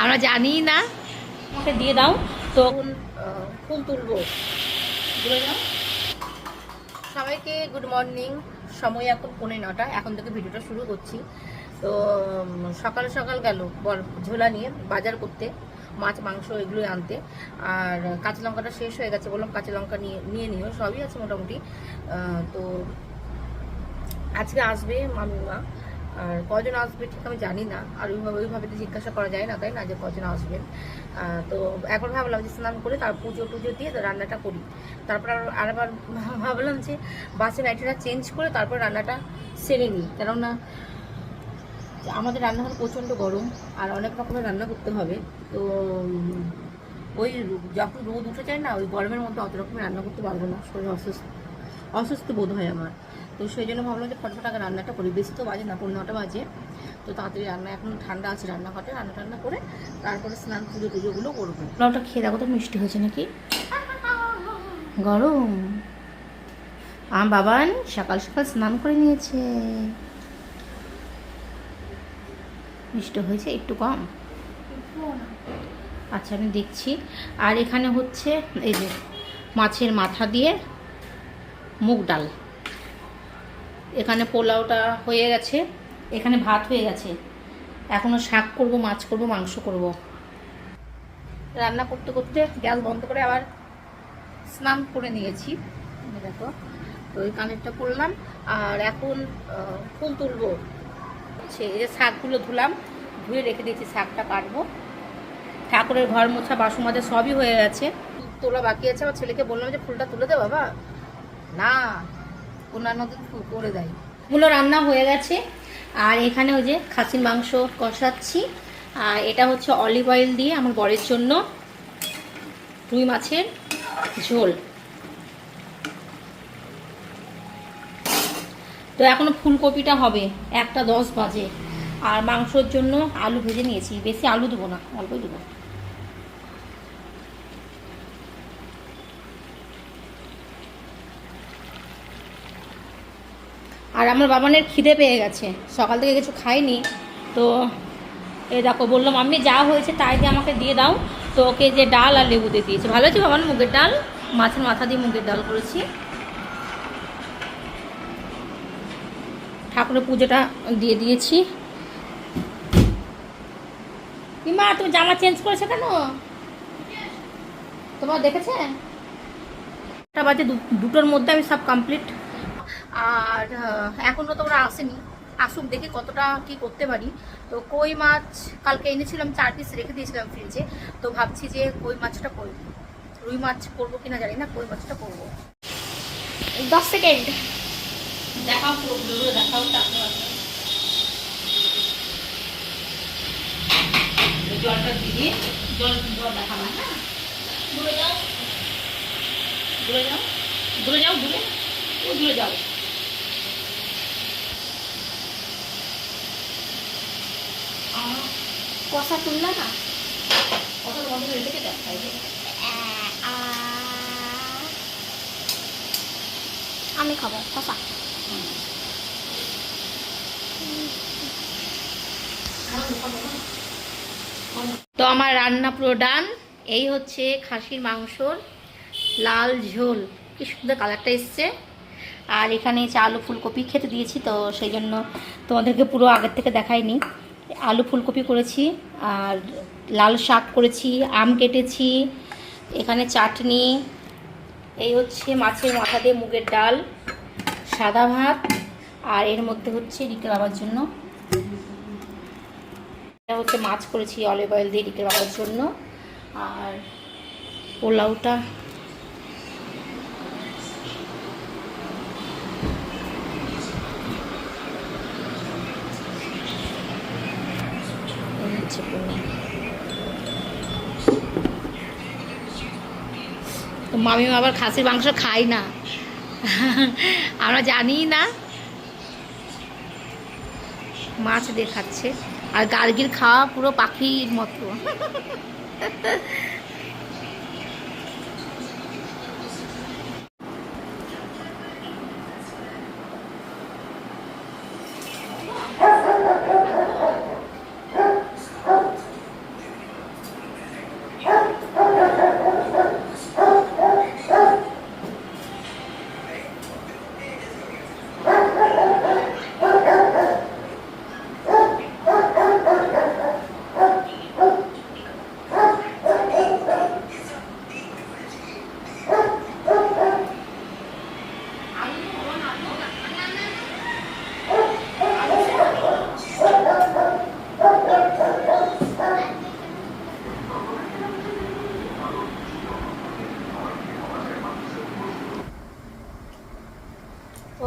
আমরা জানি না। আমাকে দিয়ে দাও তো ফুল তুলবো। সবাইকে গুড মর্নিং সময় এখন পৌনে নটা এখন থেকে ভিডিওটা শুরু করছি। তো সকাল সকাল গেল ঝোলা নিয়ে বাজার করতে মাছ মাংস এগুলো আনতে। আর কাঁচা লঙ্কাটা শেষ হয়ে গেছে বললাম কাঁচা লঙ্কা নিয়ে নিয়ে নিও সবই আছে মোটামুটি। তো আজকে আসবে মামিমা। আর কজন আসবে ঠিক আমি জানি না। আর ওইভাবে ওইভাবে তো জিজ্ঞাসা করা যায় না, তাই না যে কজন আসবেন? তো এখন ভাবলাম যে স্নান করে তার পুজো টুজো দিয়ে রান্নাটা করি। তারপর আরেকবার ভাবলাম যে বাসে নাইটিটা চেঞ্জ করে তারপর রান্নাটা সেরে নিই। কেননা আমাদের রান্নাঘর প্রচণ্ড গরম আর অনেক রকমের রান্না করতে হবে। তো ওই যখন রোদ উঠে যায় না, ওই গরমের মধ্যে অত রকমের রান্না করতে পারব না। শরীর অসুস্থ অসুস্থ বোধ হয় আমার। তো সেই জন্য ভাবলাম যে ফটাফট আগে রান্নাটা করি। বেশি তো বাজে না পনেরো নটা বাজে। তো তাড়াতাড়ি রান্না, এখন ঠান্ডা আছে রান্নাঘরে, রান্না টান্না করে তারপরে স্নান, পুজো টুজোগুলো করব। পোলাওটা খেয়ে দেখো তো মিষ্টি হয়েছে নাকি? গরম। আমার বাবান সকাল সকাল স্নান করে নিয়েছে। মিষ্টি হয়েছে, একটু কম? আচ্ছা আমি দেখছি। আর এখানে হচ্ছে এই যে মাছের মাথা দিয়ে মুগ ডাল। এখানে পোলাওটা হয়ে গেছে, এখানে ভাত হয়ে গেছে। এখনও শাক করব, মাছ করব, মাংস করব। রান্না করতে করতে গ্যাস বন্ধ করে আবার স্নান করে নিয়েছি। দেখো, তো ওই কানেরটা করলাম, আর এখন ফুল তুলবো। সে যে শাকগুলো ধুলাম, ধুয়ে রেখে দিয়েছি, শাকটা কাটবো। ঠাকুরের ঘর মোছা, বাসন মাজা সবই হয়ে গেছে। তোলা বাকি আছে, আমার ছেলেকে বললাম যে, ফুলটা তুলে দে বাবা। না অন্যান্য করে দেয়। গুলো রান্না হয়ে গেছে। আর এখানে ওই যে খাসির মাংস কষাচ্ছি। আর এটা হচ্ছে অলিভ অয়েল দিয়ে আমার বরের জন্য। রুই মাছের ঝোল। তো এখনও ফুলকপিটা হবে। একটা দশ বাজে। আর মাংসর জন্য আলু ভেজে নিয়েছি। বেশি আলু দেবো না, অল্পই দেবো। আর আমার বাবানের খিদে পেয়ে গেছে। সকাল থেকে কিছু খাইনি। তো এ দেখো বললাম আমি যা হয়েছে তাই দিয়ে আমাকে দিয়ে দাও। তো ওকে যে ডাল আর লেবু দিয়ে দিয়েছে। ভালো আছে বাবান মুগের ডাল? মাছের মাথা দিয়ে মুগের ডাল করেছি। ঠাকুরের পুজোটা দিয়ে দিয়েছি। মা তুমি জামা চেঞ্জ করেছ কেন? তোমার দেখেছে? একটা বাজে দুটোর মধ্যে আমি সব কমপ্লিট আর আহ, এখনও তো ওরা আসেনি। আসুক দেখি কতটা কি করতে পারি। তো কই মাছ কালকে এনেছিলাম চার পিস রেখে দিয়েছিলাম ফ্রিজে তো ভাবছি যে কই মাছটা করব রুই মাছ করব কিনা জানি না কই মাছটা করব দশ সেকেন্ড দেখাও দেখাও জলটা দিয়ে জল জল হ্যাঁ। দূরে যাও। দূরে যাও। দূরে যাও দূরে যাও। কষা তুললা না কত বন্ধ করে রেখে দেখাই আমি খাব কষা তো আমার রান্না পুরো ডান। এই হচ্ছে খাসির মাংসর লাল ঝোল। কি সুন্দর কালারটা এসছে। আর এখানে আলু ফুলকপি খেতে দিয়েছি, তো সেই জন্য তোমাদেরকে পুরো আগের থেকে দেখাইনি। আলু ফুলকপি করেছি, আর লাল শাক করেছি, আম কেটেছি, এখানে চাটনি, এই হচ্ছে মাছের মাথা দিয়ে মুগের ডাল, সাদা ভাত, আর এর মধ্যে হচ্ছে রিকে বাবার জন্য। এটা হচ্ছে মাছ করেছি অলিভ অয়েল দিয়ে রিকে বাবার জন্য, আর পোলাওটা এই হচ্ছে তো মামি আবার খাসির মাংস খাই না। আমরা জানি না। মাছ দেখাচ্ছে। আর গার্গির খাওয়া পুরো পাখির মতো।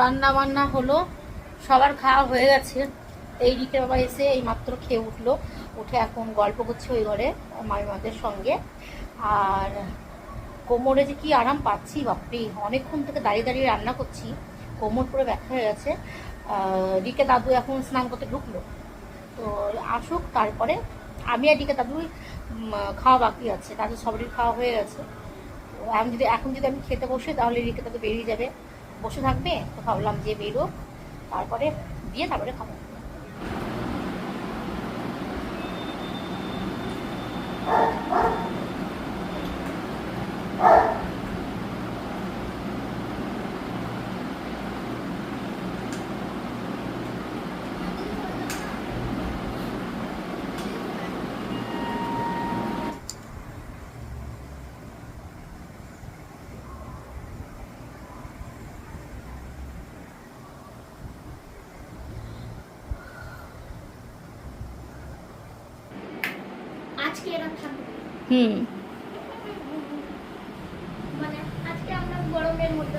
রান্না বান্না হলো, সবার খাওয়া হয়ে গেছে। এই দিকে বাবা এসে এই মাত্র খেয়ে উঠল। উঠে এখন গল্প করছে ওই ঘরে মামিমাদের সঙ্গে। আর কোমরে যে কি আরাম পাচ্ছি, বাপরে! অনেকক্ষণ থেকে দাঁড়িয়ে দাঁড়িয়ে রান্না করছি। কোমর পুরো ব্যথা হয়ে গেছে। রিকে দাদু এখন স্নান করতে ঢুকলো। তো আসুক, তারপরে আমি আর রিকে দাদুই খাওয়া বাকি আছে। তাদের সবারই খাওয়া হয়ে গেছে। তো আমি যদি এখন যদি আমি খেতে বসে, তাহলে রিকে দাদু বেরিয়ে যাবে। বসে থাকবে তো ভাবলাম যে বেরো তারপরে দিয়ে তারপরে খাব। আজকে এরা থাকবে হুম। মানে আজকে আমরা গরমের মধ্যে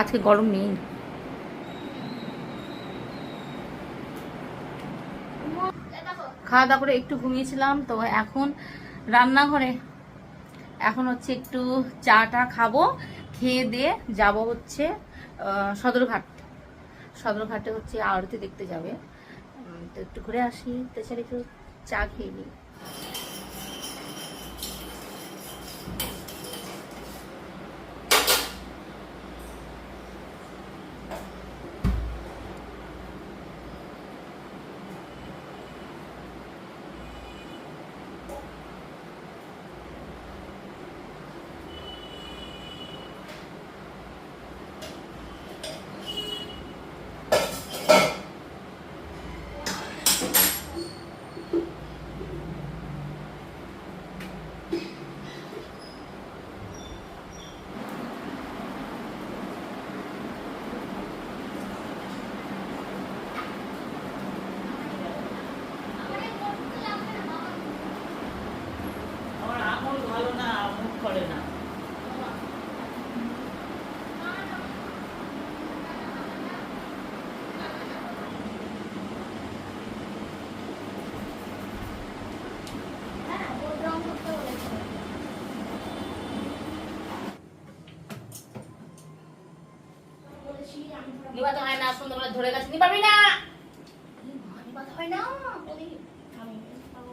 আজকে গরম নেই। খাওয়া দাওয়া করে একটু ঘুমিয়েছিলাম তো এখন রান্নাঘরে। এখন হচ্ছে একটু চাটা খাব খেয়ে দিয়ে যাব হচ্ছে সদরঘাট। সদরঘাটে হচ্ছে আরতি দেখতে যাবে। একটু ঘুরে আসি। তাছাড়া একটু চা খেয়ে নিই আমার আঙুল ভালো না মুখ করে না হ্যাঁ ওর রং করতে বলেছে বলেছি আমি নিবাতে হয় না সন্ধ্যাবেলা ধরে গেছে নিবাবি না নিবাদ হয় না বলি আমি খাব।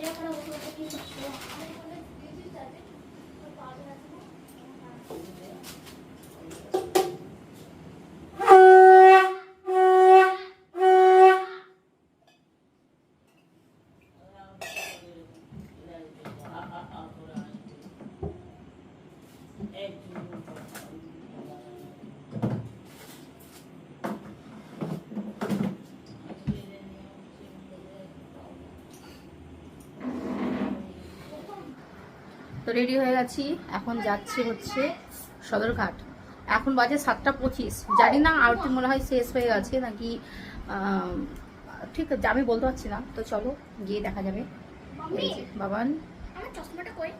এরপরে ওকে ওকে তো রেডি হয়ে গেছি। এখন যাচ্ছি হচ্ছে সদরঘাট। এখন বাজে সাতটা পঁচিশ। জানি না আরতি মনে হয় শেষ হয়ে গেছে নাকি ঠিক আছে আমি বলতে পারছি না। তো চলো গিয়ে দেখা যাবে। বাবান। চশমাটা কই?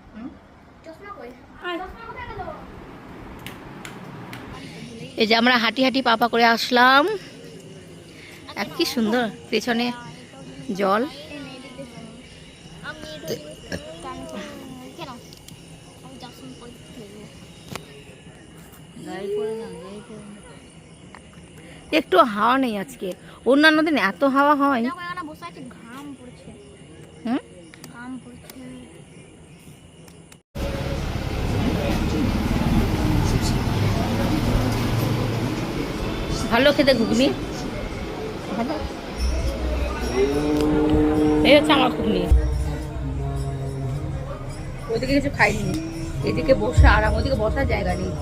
চশমা কই? চশমা কোথায় গেল? এই যে আমরা হাঁটি হাঁটি পাপা করে আসলাম। কি সুন্দর পেছনে জল আমি কেন আমি চশমা পরে ফেলব গায়ে পড়ে না গায়ে পড়ে না একটু হাওয়া নেই আজকে। অন্যান্য দিন এত হাওয়া হয়। ভালো খেতে ঘুগনি? এই হচ্ছে আমার ঘুগনি। ওইদিকে কিছু খাইনি। এদিকে বসে আরাম ওইদিকে বসার জায়গা নেই।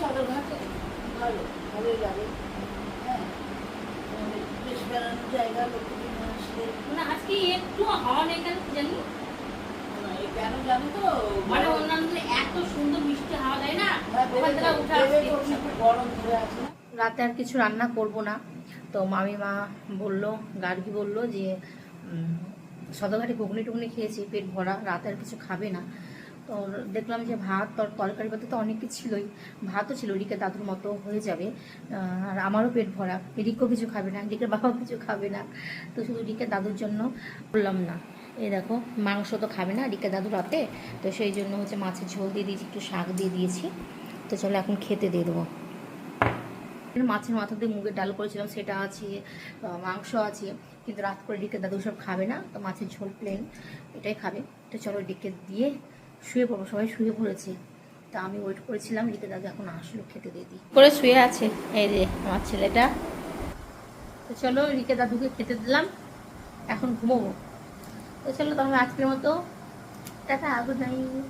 সদরঘাটে ভালো ভালোই লাগে। হ্যাঁ মানে বেশ বেড়ানোর জায়গা লোকজন আসলে মানে আজকে একটু হাওয়া নেই কেন জানি? কেন জানো তো মানে অন্যান্য এত সুন্দর মিষ্টি হাওয়া দেয় না হ্যাঁ, ওখান থেকে উঠে। গরম ধরে আছে। রাতে আর কিছু রান্না করব না। তো মামি মা বলল গার্গি বলল যে উম, সদরঘাটে ঘুগনি টুগনি খেয়েছি পেট ভরা রাতে আর কিছু খাবে না। তো দেখলাম যে ভাত তর তরকারি পাতে তো অনেক কিছু ছিলই। ভাতও ছিল রিকে দাদুর মতো হয়ে যাবে। আর আমারও পেট ভরা। রিকও কিছু খাবে না রিকের বাবাও কিছু খাবে না। তো শুধু রিকে দাদুর জন্য বললাম না। এই দেখো মাংস তো খাবে না রিকে দাদু রাতে। তো সেই জন্য হচ্ছে মাছের ঝোল দিয়ে দিয়েছি একটু শাক দিয়ে দিয়েছি। তো চলো এখন খেতে দিয়ে দেবো। মাছের মাথা দিয়ে মুগের ডাল করেছিলাম, সেটা আছে মাংস আছে, কিন্তু রাত করে ডিকে দাদু সব খাবে না, তো মাছের ঝোল প্লেন এটাই খাবে। তো চলো ডিকে দিয়ে শুয়ে পড়ব, সবাই শুয়ে পড়েছে। তা আমি ওয়েট করেছিলাম ডিকে দাদু এখন আসলো, খেতে দিয়ে দিই। করে শুয়ে আছে, এই যে আমার ছেলেটা। তো চলো রিকে দাদুকে খেতে দিলাম, এখন ঘুমোবো। তো চলো তাহলে আজকের মতো, টাটা গুড নাইট